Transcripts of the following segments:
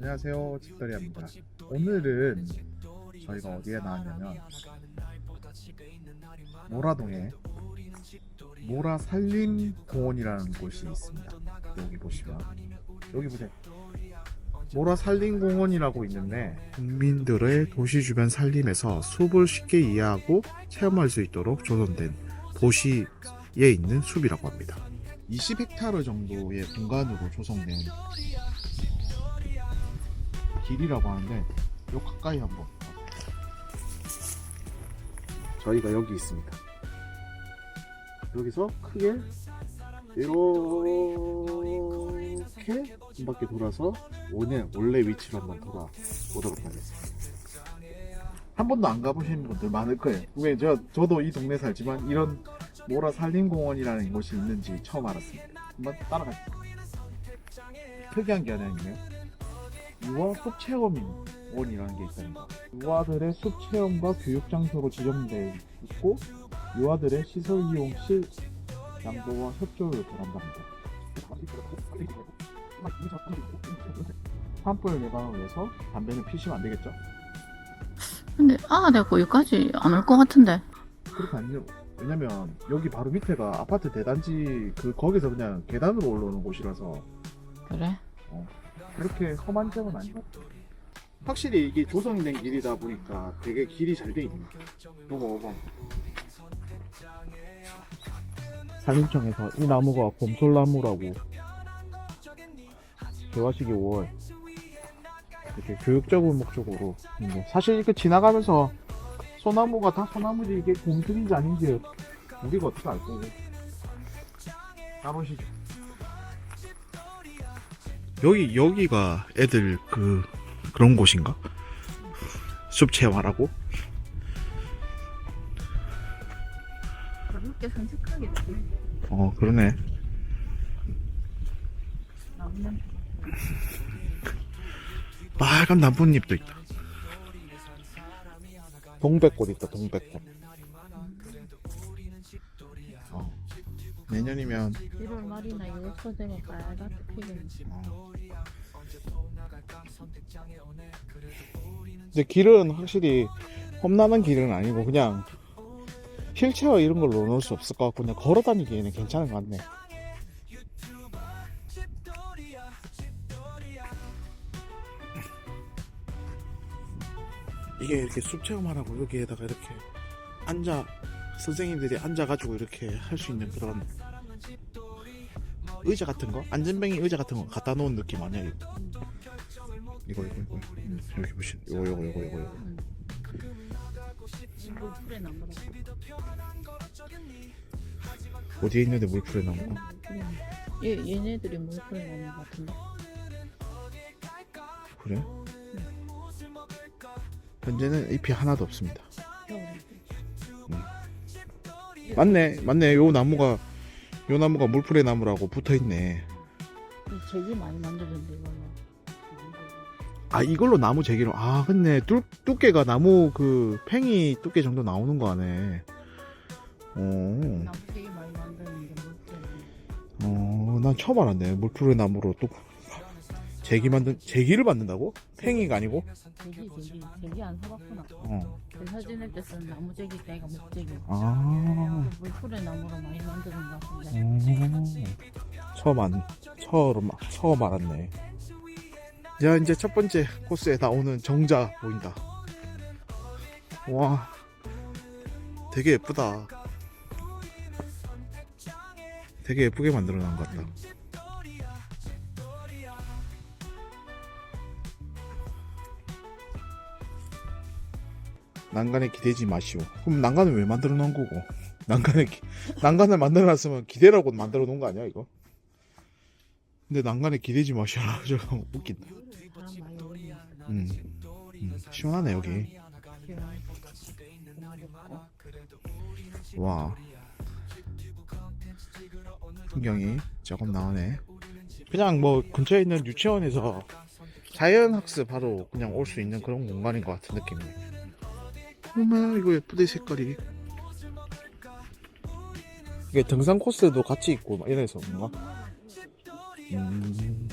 안녕하세요 집돌이입니다. 오늘은 저희가 어디에 나왔냐면 모라동에 모라 산림공원이라는 곳이 있습니다. 여기 보시면. 여기 보세요. 모라 산림공원이라고 있는데 국민들의 도시 주변 산림에서 숲을 쉽게 이해하고 체험할 수 있도록 조성된 도시에 있는 숲이라고 합니다. 20헥타르 정도의 공간으로 조성된 길이라고 하는데 요 가까이 한번 저희가 여기 있습니다. 여기서 크게 이렇게 한 바퀴 돌아서 원래 원래 위치로 한번 돌아보도록 하겠습니다. 한 번도 안 가보신 분들 많을 거예요. 왜 저, 저도 이 동네 살지만 이런 모라 산림공원이라는 곳이 있는지 처음 알았습니다. 한번 따라가시죠. 특이한 게 하나 있네요 유아 숲 체험원이라는 게 있습니다. 유아들의 숲 체험과 교육 장소로 지정되어 있고 유아들의 시설 이용 시 양도와 협조를 바란답니다. 산불 예방을 위해서 담배는 피시면 안 되겠죠? 근데 아 내가 거기까지 안 올 것 같은데 그렇게 아니요. 왜냐면 여기 바로 밑에가 아파트 대단지 그 거기서 그냥 계단으로 올라오는 곳이라서 그래? 그렇게 험한 점은 같아요. 확실히 이게 조성이 된 길이다 보니까 되게 길이 잘 돼 있네. 요거 요거. 산림청에서 이 나무가 봄솔나무라고 개화식이 5월 이렇게 교육적인 목적으로 있네. 사실 이렇게 지나가면서 소나무가 다 소나무지 이게 곰들인지 아닌지 우리가 어떻게 알 거고 가보시죠. 여기 여기가 애들 그 그런 곳인가? 숲 체험하라고? 가볍게 산책하겠지 어 그러네. 빨간 나뭇잎도 있다. 동백꽃 있다. 동백꽃. 내년이면 1월 말이나 6월 초되면 빨갛게 피겠네 어. 근데 길은 확실히 험난한 길은 아니고 그냥 휠체어 이런 걸로 넣을 수 없을 것 같고 그냥 걸어 다니기에는 괜찮은 것 같네. 이게 이렇게 숲 체험하라고 여기에다가 이렇게 앉아 선생님들이 앉아가지고 이렇게 할 수 있는 그런 의자 같은 거? 안전뱅이 의자 같은 거 갖다 놓은 느낌 아니야 이거 이거 이거. 이거 여기 보시 요거 요거 요거 요거 이거. 풀에 나무라 어디에 있는데 물풀에 나온 거? 얘, 얘네들이 물풀에 나무 같은데? 그래? 현재는 잎이 하나도 없습니다 맞네 맞네. 요 나무가 요 나무가 물풀의 나무라고 붙어있네. 이 재질 많이 만들었는데 아 이걸로 나무 재기로 아 근데 뚜, 두께가 나무 그 팽이 두께 정도 나오는 거 아네 어, 나무 되게 많이 만드는데 물풀에 어, 난 처음 알았네. 물풀의 나무로 또 재기 만든 재기를 만든다고? 팽이가 아니고? 재기 재기 재기 안 사봤구나 어. 대사 지낼 때 쓰는 나무 재기 때가 목재기 아 물풀에 나무로 많이 만드는 것 같은데 음. 처음 안 처음 처음 알았네. 자 이제 첫 번째 코스에 나오는 정자 보인다. 와, 되게 예쁘다. 되게 예쁘게 만들어 놓은 것 같다. 난간에 기대지 마시오. 그럼 난간을 왜 만들어 놓은 거고? 난간에 기- 난간을 만들어 놨으면 기대라고 만들어 놓은 거 아니야 이거? 근데 난간에 기대지 마시라 저 웃긴다. 음, 음, 시원하네 여기. 와 풍경이 조금 나오네. 그냥 뭐 근처에 있는 유치원에서 자연 학습하러 그냥 올 수 있는 그런 공간인 것 같은 느낌이네. 어머 이거 예쁘대 색깔이. 이게 등산 코스도 같이 있고 막 이래서 뭔가. 음.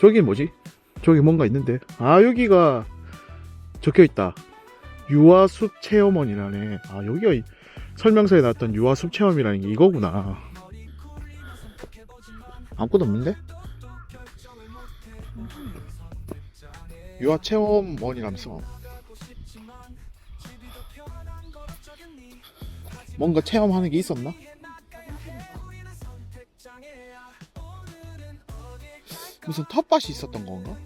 저기 뭐지? 저기 뭔가 있는데. 아, 여기가 적혀 있다. 유아숲 체험원이라네. 아, 여기가 이- 설명서에 나왔던 유아숲 체험이라는 게 이거구나. 아무것도 없는데? 유아 체험원이라면서. 뭔가 체험하는 게 있었나? 무슨 텃밭이 있었던 건가?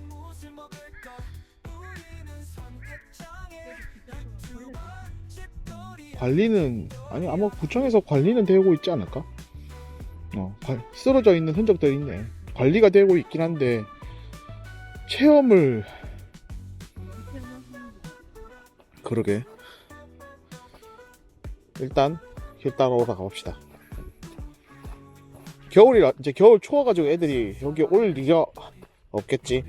관리는 아니 아마 구청에서 관리는 되고 있지 않을까? 어, 관- 쓰러져 있는 흔적들이 있네. 관리가 되고 있긴 한데 체험을 그러게 일단 길 따라오다 가봅시다. 겨울이라 이제 겨울 추워가지고 애들이 여기 올 일이 없겠지.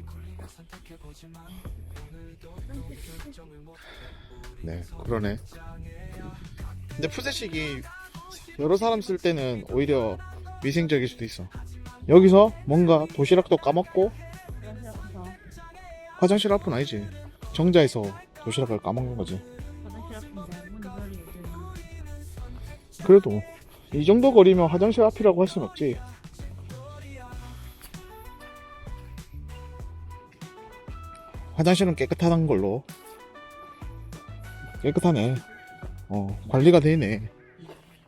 네, 그러네. 근데 푸세식이 여러 사람 쓸 때는 오히려 위생적일 수도 있어. 여기서 뭔가 도시락도 까먹고 화장실 앞은 아니지. 정자에서 도시락을 까먹는 거지. 그래도 이 정도 거리면 화장실 앞이라고 할 순 없지. 화장실은 깨끗한 걸로. 깨끗하네. 어, 관리가 되네.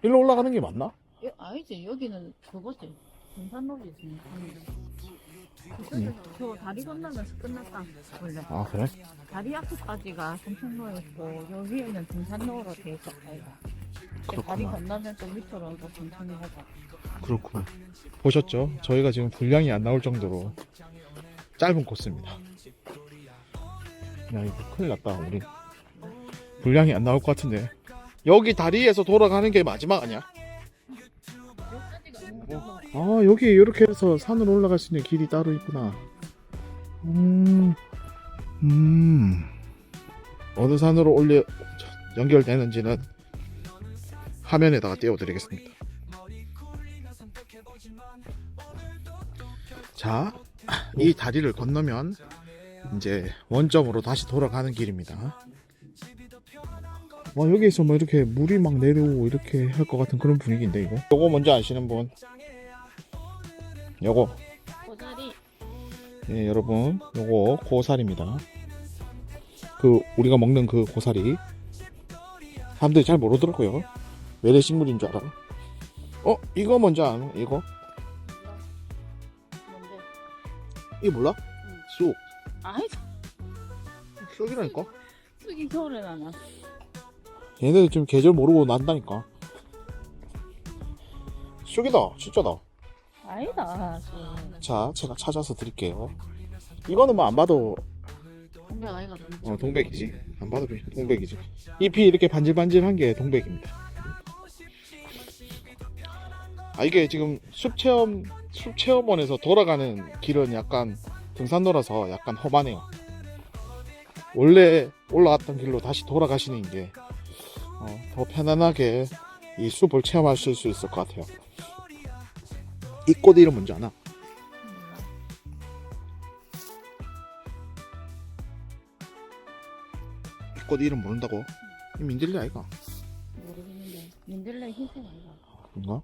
일로 올라가는 게 맞나? 여- 아니지 여기는 그거지 등산로지지 응. 저 다리 건너면서 끝났다 원래 아, 그래? 다리 앞에까지가 산책로였고 여기에는 등산로로 돼 있어 아이가 다리 그렇구나. 건너면 좀 밑으로 더 천천히 가자 그렇구나. 보셨죠? 저희가 지금 분량이 안 나올 정도로 짧은 코스입니다. 야, 이거 큰일 났다, 우리. 분량이 안 나올 것 같은데. 여기 다리에서 돌아가는 게 마지막 아니야? 아, 여기 이렇게 해서 산으로 올라갈 수 있는 길이 따로 있구나. 음, 음. 어느 산으로 올려, 연결되는지는 화면에다가 띄워드리겠습니다. 자, 이 다리를 건너면 이제 원점으로 다시 돌아가는 길입니다. 와 여기에서 뭐 이렇게 물이 막 내려오고 이렇게 할 것 같은 그런 분위기인데 이거. 요거 먼저 아시는 분? 요거 고자리 예, 여러분 요거 고사리입니다. 그 우리가 먹는 그 고사리. 사람들이 잘 모르더라고요. 외래식물인 줄 알아. 어 이거 먼저 아는 이거? 뭔데 이거 몰라? 쑥. 아이 쑥이라니까. 쑥이 겨울에 나나 얘네들 지금 계절 모르고 난다니까. 쑥이다, 진짜다. 아니다 쑥 자, 제가 찾아서 드릴게요. 이거는 뭐 안 봐도 동백 아이가 어, 동백이지. 안 봐도 동백이지. 잎이 이렇게 반질반질한 게 동백입니다. 아 이게 지금 숲 체험 숲 체험원에서 돌아가는 길은 약간 등산로라서 약간 험하네요. 원래 올라갔던 길로 다시 돌아가시는 게 어, 더 편안하게 이 숲을 체험하실 수 있을 것 같아요. 이 꽃 이름 뭔지 아나? 이 꽃 이름 모른다고? 이 민들레 아이가? 모르겠는데 민들레 흰색 아이가 그런가?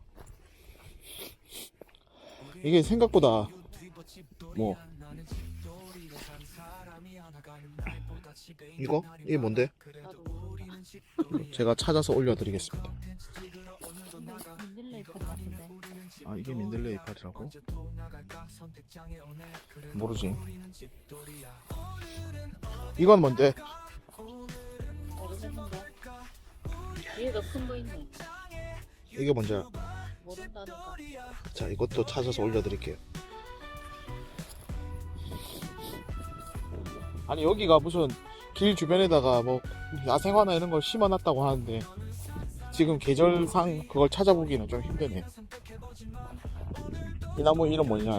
이게 생각보다 뭐 이거? 이게 뭔데? 제가 찾아서 올려드리겠습니다. 아 이게 민들레 이파리라고? 모르지. 이건 뭔데? 모르겠는데 얘가 큰거 있네 이게 뭔지? 모른다니까 자 이것도 찾아서 올려드릴게요. 아니 여기가 무슨 길 주변에다가 뭐 야생화나 이런 걸 심어놨다고 하는데 지금 계절상 그걸 찾아보기는 좀 힘드네. 이 나무 이름 뭐냐?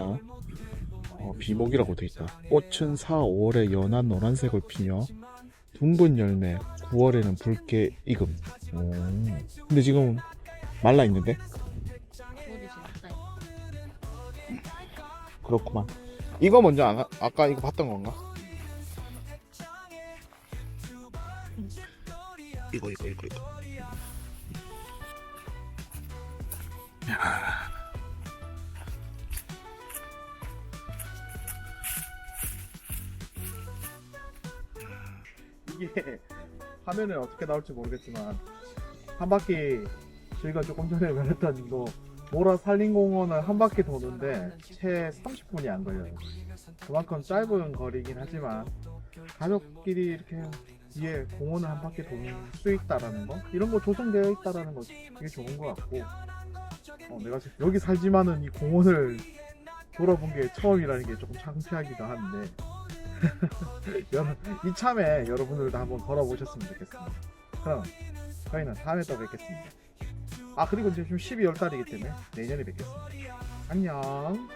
어, 비목이라고 돼 있다. 꽃은 4, 5월에 연한 노란색을 피며 둥근 열매, 9월에는 붉게 익음. 오. 근데 지금 말라 있는데? 그렇구만. 이거 먼저 안, 하- 아까 이거 봤던 건가? 이거 이거 이거 이거 야. 이게 화면에 어떻게 나올지 모르겠지만 한 바퀴 저희가 조금 전에 말했던 이거 모라 산림공원을 한 바퀴 도는데 채 30분이 안 걸려요. 그만큼 짧은 거리긴 하지만 가족끼리 이렇게 뒤에 공원을 한 바퀴 돌 수 있다라는 거 이런 거 조성되어 있다라는 거 되게 좋은 것 같고 어, 내가 여기 살지만은 이 공원을 돌아본 게 처음이라는 게 조금 창피하기도 한데 이참에 여러분들도 한번 걸어보셨으면 좋겠습니다. 그럼 저희는 다음에 또 뵙겠습니다. 아 그리고 좀 12월 달이기 때문에 내년에 뵙겠습니다. 안녕.